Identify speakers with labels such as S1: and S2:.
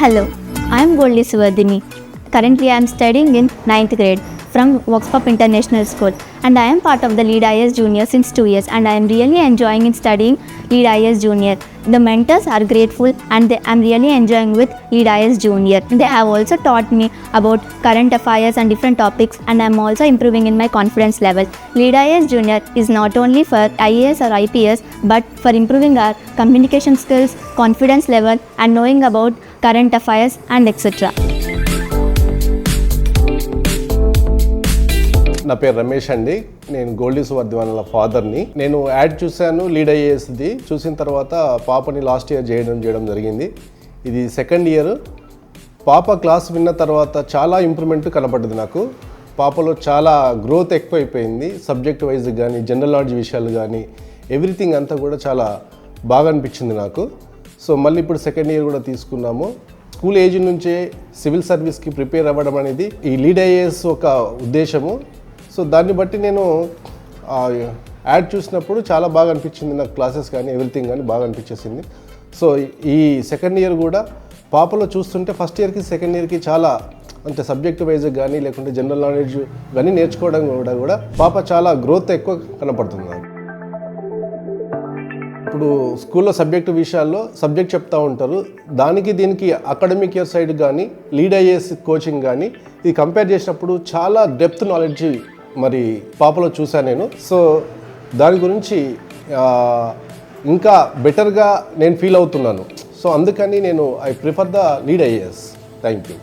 S1: Hello, I am Goldie Suvardini. Currently, I am studying in 9th grade from Voxpop International School and I am part of the Lead IS Junior since 2 years and I am really enjoying in studying Lead IS Junior. The mentors are grateful and I am really enjoying with Lead IS Junior. They have also taught me about current affairs and different topics and I am also improving in my confidence level. Lead IS Junior is not only for IAS or IPS but for improving our communication skills, confidence level and knowing about current affairs and etc.
S2: నా పేరు రమేష్ అండి. నేను గోల్డీ సువర్ధి ఫాదర్ని. నేను add చూశాను lead అయ్యేసింది. చూసిన తర్వాత పాపని లాస్ట్ ఇయర్ చేయడం చేయడం జరిగింది. ఇది సెకండ్ ఇయర్. పాప క్లాస్ విన్న తర్వాత చాలా ఇంప్రూవ్మెంట్ కనపడ్డది నాకు. పాపలో చాలా గ్రోత్ ఎక్కువైపోయింది. సబ్జెక్ట్ వైజ్ కానీ జనరల్ నాలెడ్జ్ విషయాలు కానీ ఎవ్రీథింగ్ అంతా కూడా చాలా బాగా అనిపించింది నాకు. సో మళ్ళీ ఇప్పుడు సెకండ్ ఇయర్ కూడా తీసుకున్నాము. స్కూల్ ఏజ్ నుంచే సివిల్ సర్వీస్కి ప్రిపేర్ అవ్వడం అనేది ఈ లీడ్ ఐఏఎస్ ఒక ఉద్దేశము. సో దాన్ని బట్టి నేను యాడ్ చూసినప్పుడు చాలా బాగా అనిపించింది నాకు క్లాసెస్ కానీ ఎవ్రీథింగ్ కానీ బాగా అనిపించేసింది. సో ఈ సెకండ్ ఇయర్ కూడా పాపలో చూస్తుంటే ఫస్ట్ ఇయర్కి సెకండ్ ఇయర్కి చాలా అంటే సబ్జెక్ట్ వైజ్ కానీ లేకుంటే జనరల్ నాలెడ్జ్ కానీ నేర్చుకోవడం కూడా కూడా పాప చాలా గ్రోత్ ఎక్కువ కనపడుతుంది ఇప్పుడు స్కూల్లో సబ్జెక్టు విషయాల్లో సబ్జెక్ట్ చెప్తా ఉంటారు. దానికి దీనికి అకాడమిక్ ఇయర్ సైడ్ కానీ లీడ్ అయ్యే కోచింగ్ కానీ ఇది కంపేర్ చేసినప్పుడు చాలా డెప్త్ నాలెడ్జ్ మరి పాపలో చూశాను నేను. సో దాని గురించి ఇంకా బెటర్గా నేను ఫీల్ అవుతున్నాను. సో అందుకని నేను I prefer the lead IAS thank you